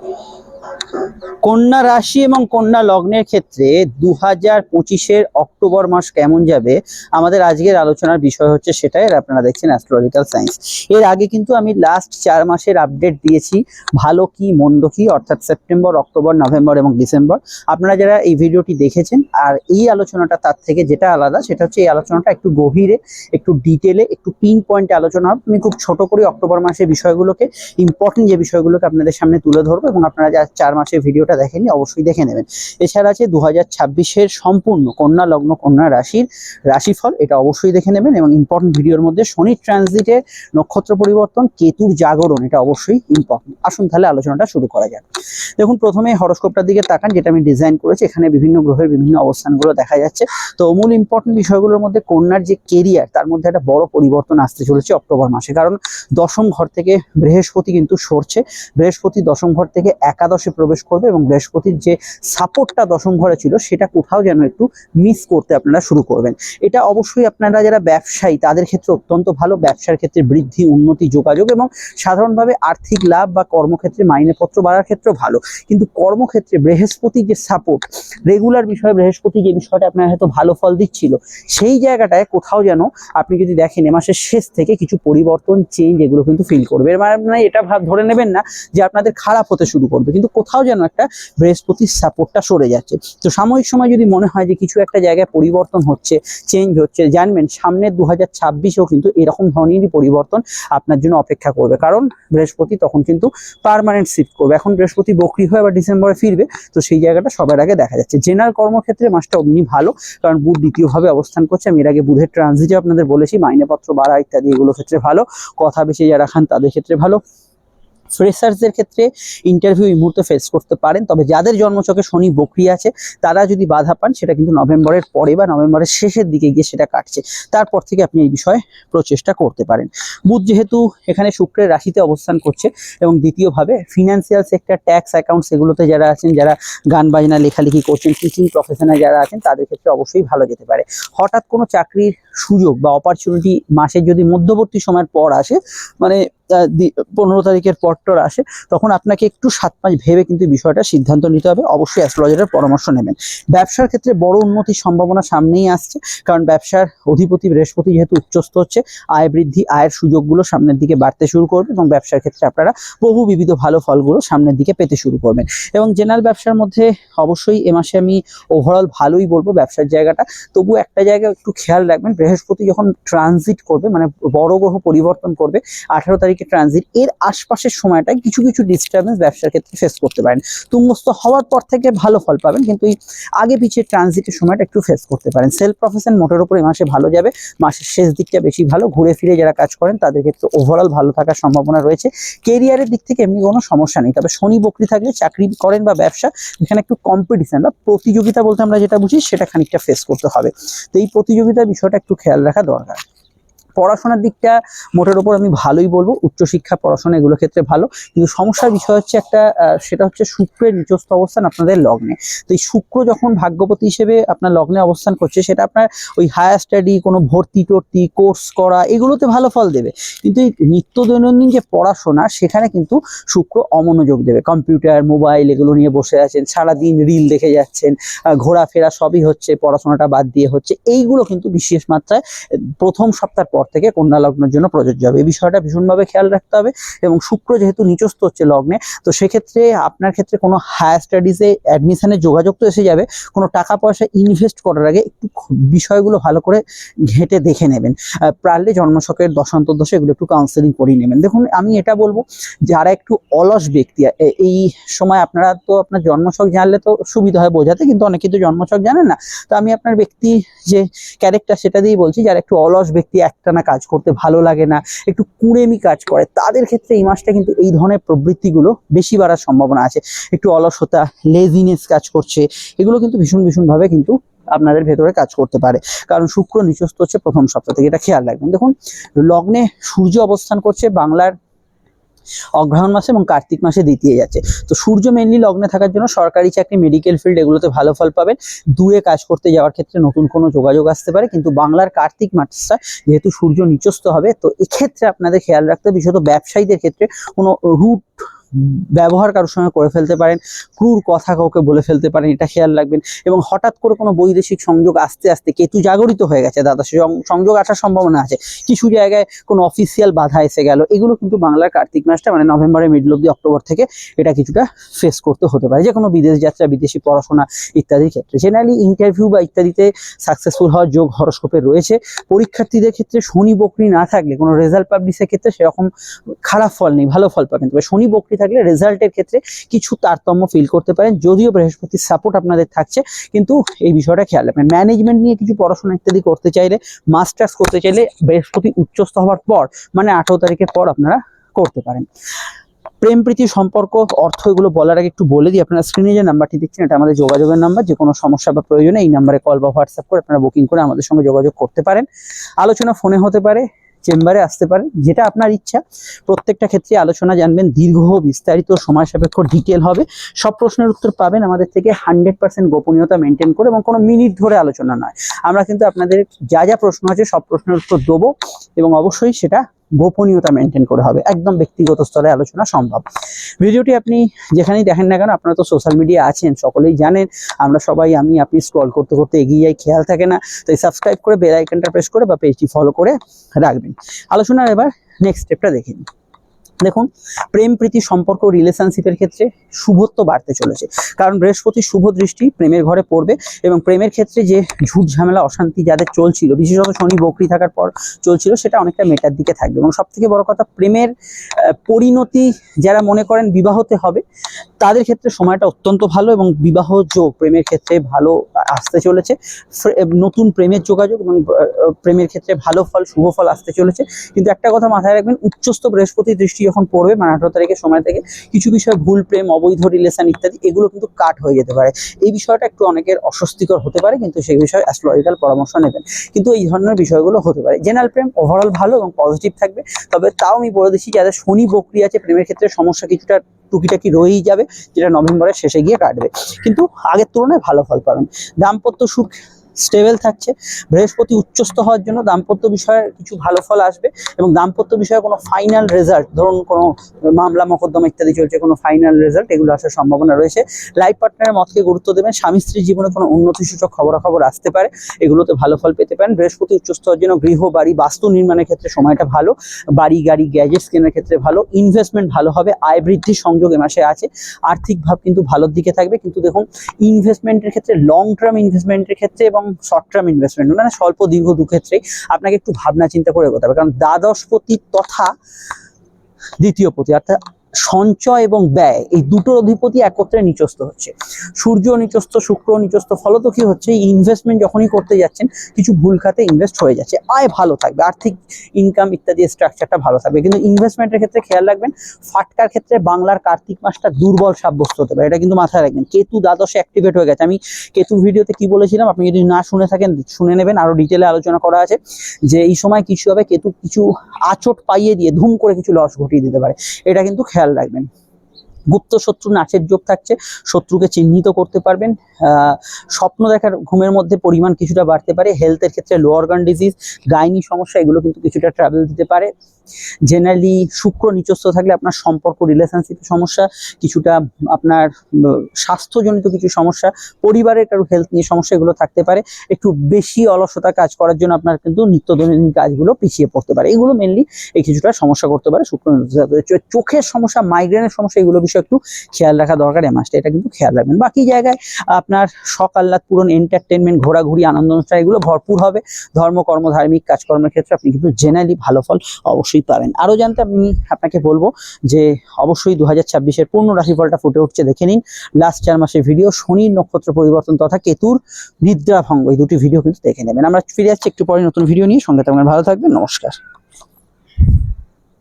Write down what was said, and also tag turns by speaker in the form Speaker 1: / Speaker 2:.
Speaker 1: Yeah. কন্যা রাশি এবং কন্যা লগ্নের ক্ষেত্রে দু হাজার পঁচিশের অক্টোবর মাস কেমন যাবে? আমাদের আজকের আলোচনার বিষয় হচ্ছে সেটাই আপনারা দেখছেন অ্যাস্ট্রোলজিক্যাল সায়েন্স এর আগে কিন্তু আমি লাস্ট চার মাসের আপডেট দিয়েছি, ভালো কি, মন্দ কি, অর্থাৎ সেপ্টেম্বর অক্টোবর নভেম্বর এবং ডিসেম্বর আপনারা যারা এই ভিডিওটি দেখেছেন, আর এই আলোচনাটা তার থেকে যেটা আলাদা, সেটা হচ্ছে এই আলোচনাটা একটু গভীরে, একটু ডিটেলে একটু পিন পয়েন্টে আলোচনা হবে। আমি খুব ছোট করে অক্টোবর মাসের বিষয়গুলোকে ইম্পর্টেন্ট যে বিষয়গুলোকে আপনাদের সামনে তুলে ধরবো এবং আপনারা যা চার মাসের ভিডিওটা দেখেননি, অবশ্যই দেখে নেবেন। এছাড়া আছে দু হাজার সম্পূর্ণ কন্যা লগ্ন, কন্যা রাশির রাশিফল, এটা অবশ্যই দেখে নেবেন এবং ইম্পর্টেন্ট ভিডিওর মধ্যে শনি ট্রানজিটে নক্ষত্র পরিবর্তন, কেতুর জাগরণ, এটা অবশ্যই ইম্পর্টেন্ট আসুন তাহলে আলোচনাটা শুরু করা যাক। দেখুন, প্রথমে হরস্কোপটার দিকে তাকান, যেটা আমি ডিজাইন করেছি, এখানে বিভিন্ন গ্রহের বিভিন্ন অবস্থানগুলো দেখা যাচ্ছে। তো মূল ইম্পর্টেন্ট বিষয়গুলোর মধ্যে কন্যার যে কেরিয়ার তার মধ্যে একটা বড় পরিবর্তন আসতে চলেছে অক্টোবর মাসে। কারণ দশম ঘর থেকে বৃহস্পতি কিন্তু সরছে। বৃহস্পতি দশম ঘর থেকে একাদশে প্রবেশ করবে এবং বৃহস্পতির যে সাপোর্টটা দশম ঘরে ছিল, সেটা কোথাও যেন একটু মিস করতে আপনারা শুরু করবেন। এটা অবশ্যই আপনারা যারা ব্যবসায়ী, তাদের ক্ষেত্রে অত্যন্ত ভালো। ব্যবসার ক্ষেত্রে বৃদ্ধি, উন্নতি, যোগাযোগ এবং সাধারণভাবে আর্থিক লাভ বা কর্মক্ষেত্রে মাইনেপত্র বাড়ার ক্ষেত্রেও ভালো। কিন্তু কর্মক্ষেত্রে বৃহস্পতি যে সাপোর্ট রেগুলার বিষয়ে বৃহস্পতি যে বিষয়টা আপনার হয়তো ভালো ফল দিচ্ছিল, সেই জায়গাটায় কোথাও যেন আপনি যদি দেখেন এ মাসের শেষ থেকে কিছু পরিবর্তন চেঞ্জ এগুলো কিন্তু ফিল করবে। এর মানে এটা ভাব ধরে নেবেন না যে আপনাদের খারাপ হতে শুরু করবে। কিন্তু কোথাও যেন একটা বৃহস্পতির সাপোর্টটা সরে যাচ্ছে। তো সাময়িক সময় যদি মনে হয় যে কিছু একটা জায়গায় পরিবর্তন হচ্ছে চেঞ্জ হচ্ছে, জানবেন সামনের দু হাজার ছাব্বিশেও কিন্তু এরকম ধরনেরই পরিবর্তন আপনার জন্য অপেক্ষা করবে। কারণ বৃহস্পতি তখন কিন্তু পারমানেন্ট শিফট করবে। এখন বৃহস্পতি বকরি হয়ে আবার ডিসেম্বরে ফিরবে, তো সেই জায়গাটা সবার আগে দেখা যাচ্ছে। জেনারেল কর্মক্ষেত্রে মাসটা অমনি ভালো, কারণ বুধ দ্বিতীয়ভাবে অবস্থান করছে। আমি এর আগে বুধের ট্রানজিটে আপনাদের বলেছি, মাইনেপত্র বাড়া ইত্যাদি এগুলো ক্ষেত্রে ভালো, কথা বেশি যারা খান তাদের ক্ষেত্রে ভালো। ফ্রেশার্সদের ক্ষেত্রে ইন্টারভিউ এই মুহূর্তে ফেস করতে পারেন। তবে যাদের জন্মচকে শনি বকরি আছে, তারা যদি বাধা পান, সেটা কিন্তু নভেম্বরের পরে বা নভেম্বরের শেষের দিকে গিয়ে সেটা কাটছে। তারপর থেকে আপনি এই বিষয়ে প্রচেষ্টা করতে পারেন। বুধ যেহেতু এখানে শুক্রের রাশিতে অবস্থান করছে এবং দ্বিতীয়ভাবে ফিনান্সিয়াল সেক্টর ট্যাক্স অ্যাকাউন্ট সেগুলোতে যারা আছেন, যারা গান বাজনা, লেখালেখি করছেন টিচিং প্রফেশনে যারা আছেন, তাদের ক্ষেত্রে অবশ্যই ভালো যেতে পারে। হঠাৎ কোনো চাকরির সুযোগ বা অপরচুনিটি মাসের যদি মধ্যবর্তী সময়ের পর আসে মানে পনেরো তারিখের পরটর আসে, তখন আপনাকে একটু সাত পাঁচ ভেবে কিন্তু বিষয়টা সিদ্ধান্ত নিতে হবে। অবশ্যই অ্যাস্ট্রোলজারের পরামর্শ নেবেন। ব্যবসার ক্ষেত্রে বড় উন্নতির সম্ভাবনা সামনেই আসছে, কারণ ব্যবসার অধিপতি বৃহস্পতি যেহেতু উচ্চস্থ হচ্ছে, আয় বৃদ্ধি, আয়ের সুযোগগুলো সামনের দিকে বাড়তে শুরু করবে এবং ব্যবসার ক্ষেত্রে আপনারা বহু বিবিধ ভালো ফলগুলো সামনের দিকে পেতে শুরু করবেন। এবং জেনারেল ব্যবসার মধ্যে অবশ্যই এ মাসে আমি ওভারঅল ভালোই বলব ব্যবসার জায়গাটা। তবু একটা জায়গায় একটু খেয়াল রাখবেন, বৃহস্পতি যখন ট্রানজিট করবে মানে বড় গ্রহ পরিবর্তন করবে, আঠারো তারিখে ট্রানজিট এর আশপাশের সময়টায় কিছু কিছু ডিস্টারবেন্স ব্যবসার ক্ষেত্রে ফেস করতে পারেন। তুঙ্গস্থ হওয়ার পর থেকে ভালো ফল পাবেন, কিন্তু এই আগে পিছিয়ে ট্রানজিটের সময়টা একটু ফেস করতে পারেন। সেলফ প্রফেশন মোটের উপর মাসে ভালো যাবে, মাসের শেষ দিকটা বেশি ভালো, ঘুরে ফিরে যারা কাজ করেন তাদের ক্ষেত্রে ওভারঅল ভালো থাকার সম্ভাবনা রয়েছে। কেরিয়ারের দিক থেকে এমনি কোনো সমস্যা নেই, তবে শনি বকরি থাকলে চাকরি করেন বা ব্যবসা, এখানে একটু কম্পিটিশন বা প্রতিযোগিতা বলতে আমরা যেটা বুঝি সেটা খানিকটা ফেস করতে হবে। তো এই প্রতিযোগিতার বিষয়টা একটু খেয়াল রাখা দরকার। পড়াশোনার দিকটা মোটের ওপর আমি ভালোই বলব। উচ্চশিক্ষা, পড়াশোনা এগুলো ক্ষেত্রে ভালো। কিন্তু সমস্যার বিষয় হচ্ছে একটা সেটা হচ্ছে শুক্রের নিচস্থ অবস্থান আপনাদের লগ্নে। তো এই শুক্র যখন ভাগ্যপতি হিসেবে আপনার লগ্নে অবস্থান করছে, সেটা আপনার ওই হায়ার স্টাডি কোনো ভর্তি টর্তি কোর্স করা, এগুলোতে ভালো ফল দেবে। কিন্তু এই নিত্য দৈনন্দিন যে পড়াশোনা, সেখানে কিন্তু শুক্র অমনোযোগ দেবে। কম্পিউটার, মোবাইল এগুলো নিয়ে বসে আছেন, সারাদিন রিল দেখে যাচ্ছেন ঘোরাফেরা সবই হচ্ছে, পড়াশোনাটা বাদ দিয়ে হচ্ছে। এইগুলো কিন্তু বিশেষ মাত্রায় প্রথম সপ্তাহ পর থেকে কন্যা লগ্নের জন্য প্রযোজ্য হবে। এই বিষয়টা ভীষণভাবে খেয়াল রাখতে হবে এবং শুক্র যেহেতু নিচস্থ হচ্ছে লগ্নে, তো সেক্ষেত্রে আপনার ক্ষেত্রে কোনো হায়ার স্টাডিজে অ্যাডমিশনের যোগাযোগ তো এসে যাবে, কোনো টাকা পয়সা ইনভেস্ট করার আগে একটু বিষয়গুলো ভালো করে ঘেঁটে দেখে নেবেন। পারলে জন্মশকের দশান্তর দশে এগুলো একটু কাউন্সেলিং করিয়ে নেবেন। দেখুন, আমি এটা বলব, যারা একটু অলস ব্যক্তি এই সময় আপনারা তো আপনার জন্মছক জানলে তো সুবিধা হয় বোঝাতে, কিন্তু অনেকে তো জন্মছক জানেন না। তো আমি আপনার ব্যক্তি যে ক্যারেক্টার সেটা দিয়েই বলছি, যারা একটু অলস ব্যক্তি একটানা কাজ করতে ভালো লাগে না, একটু কুড়েমি কাজ করে, তাদের ক্ষেত্রে এই মাসটা কিন্তু এই ধরনের প্রবৃত্তিগুলো বেশি বাড়ার সম্ভাবনা আছে। একটু অলসতা লেজিনেস কাজ করছে, এগুলো কিন্তু ভীষণ ভীষণভাবে কিন্তু আপনাদের ভেতরে কাজ করতে পারে। কারণ শুক্র নিচস্থ হচ্ছে প্রথম সপ্তাহ থেকে, এটা খেয়াল রাখবেন। দেখুন, লগ্নে সূর্য অবস্থান করছে, বাংলার অগ্রহণ মাসে এবং কার্তিক মাসে দ্বিতীয় যাচ্ছে। তো সূর্য মেনলি লগ্নে থাকার জন্য সরকারি চাকরি মেডিকেল ফিল্ড এগুলোতে ভালো ফল পাবেন। দূরে কাজ করতে যাওয়ার ক্ষেত্রে নতুন কোনো যোগাযোগ আসতে পারে। কিন্তু বাংলার কার্তিক মাসটা যেহেতু সূর্য নিচস্ত হবে, তো এক্ষেত্রে আপনাদের খেয়াল রাখতে হবে, বিশেষত ব্যবসায়ীদের ক্ষেত্রে কোনো রুট ব্যবহার কারোর সঙ্গে করে ফেলতে পারেন, ক্রুর কথা কাউকে বলে ফেলতে পারেন, এটা খেয়াল রাখবেন। এবং হঠাৎ করে কোনো বৈদেশিক সংযোগ আস্তে আস্তে কেতু জাগরিত হয়ে গেছে, দাদা সংযোগ আসার সম্ভাবনা আছে। কিছু জায়গায় কোনো অফিসিয়াল বাধা এসে গেল। এগুলো কিন্তু বাংলার কার্তিক মাসটা মানে নভেম্বরের মিডল অব্দি অক্টোবর থেকে এটা কিছুটা ফেস করতে হতে পারে। যে কোনো বিদেশ যাত্রা, বিদেশি পড়াশোনা ইত্যাদির ক্ষেত্রে। জেনারেলি ইন্টারভিউ বা ইত্যাদিতে সাকসেসফুল হওয়ার যোগ হরস্কোপে রয়েছে। পরীক্ষার্থীদের ক্ষেত্রে শনি বকরি না থাকলে কোনো রেজাল্ট পাবলিশের ক্ষেত্রে সেরকম খারাপ ফল নেই, ভালো ফল পাবেন। তবে শনি বকরি থাকলে রেজাল্টের ক্ষেত্রে কিছু তারতম্য ফিল করতে পারেন। যদিও বৃহস্পতির সাপোর্ট আপনাদের থাকছে, কিন্তু এই বিষয়টা খেয়াল রাখবেন। ম্যানেজমেন্ট নিয়ে কিছু পড়াশোনা ইত্যাদি করতে চাইলে মাস্টার্স করতে চাইলে বৃহস্পতি উচ্চস্থ হওয়ার পর মানে আঠারো তারিখের পর আপনারা করতে পারেন। প্রেম, প্রীতি, সম্পর্ক, অর্থ, এগুলো বলার আগে একটু বলে দিই। আপনারা স্ক্রিনে যে নাম্বারটি দেখছেন, এটা আমাদের যোগাযোগের নাম্বার যে কোনো সমস্যা বা প্রয়োজনে এই নাম্বারে কল বা হোয়াটসঅ্যাপ করে আপনারা বুকিং করে আমাদের সঙ্গে যোগাযোগ করতে পারেন। আলোচনা ফোনে হতে পারে। চেম্বারে আসতে পারেন, যেটা আপনার ইচ্ছা। প্রত্যেকটা ক্ষেত্রে আলোচনা জানবেন, দীর্ঘ, বিস্তারিত সময় সাপেক্ষ ডিটেল হবে। সব প্রশ্নের উত্তর পাবেন আমাদের থেকে হান্ড্রেড পার্সেন্ট গোপনীয়তা মেনটেন করে এবং কোনো মিনিট ধরে আলোচনা নয়। আমরা কিন্তু আপনাদের যা যা প্রশ্ন আছে, সব প্রশ্নের উত্তর দেবো এবং অবশ্যই সেটা গোপনীয়তা মেনটেন করে হবে। একদম ব্যক্তিগত স্তরে আলোচনা সম্ভব। ভিডিওটি আপনি যেখানেই দেখেন না কেন, আপনারা তো সোশ্যাল মিডিয়া আছেন, সকলেই জানেন। আমরা সবাই, আমি, আপনি স্ক্রল করতে করতে এগিয়ে যাই, খেয়াল থাকে না। তাই সাবস্ক্রাইব করে বেল আইকনটা প্রেস করে বা পেজটি ফলো করে রাখবেন। আলোচনার এবার নেক্সট স্টেপটা দেখে নিন দেখুন, প্রেম, প্রীতি, সম্পর্ক রিলেশনশিপের ক্ষেত্রে শুভত্ব বাড়তে চলেছে। কারণ বৃহস্পতি শুভ দৃষ্টি প্রেমের ঘরে পড়বে এবং প্রেমের ক্ষেত্রে যে ঝুট ঝামেলা, অশান্তি যাদের চলছিল, বিশেষত শনি বকরি থাকার পর চলছিল, সেটা অনেকটা মেটার দিকে থাকবে। এবং সব থেকে বড় কথা, প্রেমের পরিণতি যারা মনে করেন বিবাহতে হবে, তাদের ক্ষেত্রে সময়টা অত্যন্ত ভালো এবং বিবাহ যোগ প্রেমের ক্ষেত্রে ভালো আসতে চলেছে। নতুন প্রেমের যোগাযোগ এবং প্রেমের ক্ষেত্রে ভালো ফল, শুভ ফল আসতে চলেছে। কিন্তু একটা কথা মাথায় রাখবেন, উচ্চস্থ বৃহস্পতি দৃষ্টি যখন পড়বে মানে আঠারো তারিখের সময় থেকে কিছু বিষয়, ভুল প্রেম, অবৈধ রিলেশন ইত্যাদি, এগুলো কিন্তু কাট হয়ে যেতে পারে। এই বিষয়টা একটু অনেকের অস্বস্তিকর হতে পারে, কিন্তু সেই বিষয়ে অ্যাস্ট্রোলজিক্যাল পরামর্শ নেবেন। কিন্তু এই ধরনের বিষয়গুলো হতে পারে। জেনারেল প্রেম ওভারঅল ভালো এবং পজিটিভ থাকবে, তবে তাও আমি বলে দিচ্ছি, যাদের শনি বক্রিয়া আছে, প্রেমের ক্ষেত্রে সমস্যা কিছুটা টুকিটাকি রয়েই যাবে, যেটা নভেম্বরের শেষে গিয়ে কাটবে। কিন্তু আগের তুলনায় ভালো ফল পাবেন। দাম্পত্য সুখ স্টেবল থাকছে। বৃহস্পতি উচ্চস্থ হওয়ার জন্য দাম্পত্য বিষয়ে কিছু ভালো ফল আসবে এবং দাম্পত্য বিষয়ে কোনো ফাইনাল রেজাল্ট ধরুন কোনো মামলা, মকদ্দমা ইত্যাদি চলছে, কোনো ফাইনাল রেজাল্ট এগুলো আসার সম্ভাবনা রয়েছে। লাইফ পার্টনারের মতকে গুরুত্ব দেবেন। স্বামী স্ত্রীর জীবনে কোনো উন্নতিসূচক খবরাখবর আসতে পারে, এগুলোতে ভালো ফল পেতে পারেন। বৃহস্পতি উচ্চস্থ হওয়ার জন্য গৃহ, বাড়ি, বাস্তু নির্মাণের ক্ষেত্রে সময়টা ভালো, বাড়ি, গাড়ি গ্যাজেটস কেনার ক্ষেত্রে ভালো ইনভেস্টমেন্ট ভালো হবে, আয় বৃদ্ধির সংযোগ এ মাসে আছে, আর্থিক ভাব কিন্তু ভালোর দিকে থাকবে। কিন্তু দেখুন ইনভেস্টমেন্টের ক্ষেত্রে লং টার্ম ইনভেস্টমেন্টের ক্ষেত্রে এবং শর্ট টার্ম ইনভেস্টমেন্ট মানে স্বল্প, দীর্ঘ দু ক্ষেত্রেই আপনাকে একটু ভাবনা চিন্তা করে করতে হবে। কারণ দ্বাদশপতি তথা দ্বিতীয় পতি, অর্থাৎ সঞ্চয় এবং ব্যয়, এই দুটোর অধিপতি একত্রে নিচস্থ হচ্ছে। সূর্য নিচস্থ, শুক্র নিচস্থ, ফলত কি হচ্ছে? ইনভেস্টমেন্ট যখনই করতে যাচ্ছেন, কিছু ভুল খাতে ইনভেস্ট হয়ে যাচ্ছে। আয় ভালো থাকবে, আর্থিক ইনকাম ইত্যাদি স্ট্রাকচারটা ভালো থাকবে। কিন্তু ইনভেস্টমেন্টের ক্ষেত্রে খেয়াল রাখবেন, ফাটকার ক্ষেত্রে বাংলার কার্তিক মাসটা দুর্বল সাব্যস্ত হতে পারে। এটা কিন্তু মাথায় রাখবেন। কেতু দ্বাদশে অ্যাক্টিভেট হয়ে গেছে। আমি কেতুর ভিডিওতে কি বলেছিলাম? আপনি যদি না শুনে থাকেন, শুনে নেবেন। আরও ডিটেলে আলোচনা করা আছে যে, এই সময় কিছু হবে, কেতু কিছু আচট পাইয়ে দিয়ে ধুম করে কিছু লস ঘটিয়ে দিতে পারে। এটা কিন্তু খেয়াল রাখবেন গুপ্ত শত্রু নাচের যোগ থাকছে, শত্রুকে চিহ্নিত করতে পারবেন। স্বপ্ন দেখার ঘুমের মধ্যে পরিমাণ কিছুটা বাড়তে পারে হেলথের ক্ষেত্রে লো অর্গান ডিজিজ গাইনি সমস্যা, এগুলো কিন্তু কিছুটা ট্রাভেল দিতে পারে। জেনারেলি শুক্র নিচস্থ থাকলে আপনার সম্পর্ক রিলেশনশিপের সমস্যা, কিছুটা আপনার স্বাস্থ্যজনিত কিছু সমস্যা, পরিবারের কারও হেলথ নিয়ে সমস্যা, এগুলো থাকতে পারে। একটু বেশি অলসতা কাজ করার জন্য আপনার কিন্তু নিত্য দৈনন্দিন কাজগুলো পিছিয়ে পড়তে পারে। এগুলো মেনলি এই কিছুটা সমস্যা করতে পারে শুক্র চোখের সমস্যা মাইগ্রেনের সমস্যা, এগুলো বিষয়ে একটু খেয়াল রাখা দরকার, এই মাসটা এটা কিন্তু খেয়াল রাখবেন। বাকি জায়গায় আপনার শখ আহ্লাদ পূরণ এন্টারটেনমেন্ট ঘোরাঘুরি, আনন্দ অনুষ্ঠান, এগুলো ভরপুর হবে। ধর্ম, কর্ম, ধার্মিক কাজকর্মের ক্ষেত্রে আপনি কিন্তু জেনারেলি ভালো ফল অবশ্যই পাবেন। আরও জানতে আমি আপনাকে বলব যে অবশ্যই দু হাজার ছাব্বিশের পূর্ণ রাশিফলটা ফুটে উঠছে, দেখে নিন। লাস্ট চার মাসের ভিডিও শনির নক্ষত্র পরিবর্তন তথা কেতুর নিদ্রা ভঙ্গ এই দুটি ভিডিও কিন্তু দেখে নেবেন। আমরা ফিরে যাচ্ছি একটু পরে নতুন ভিডিও নিয়ে। সঙ্গে থাকবেন, ভালো থাকবেন, নমস্কার।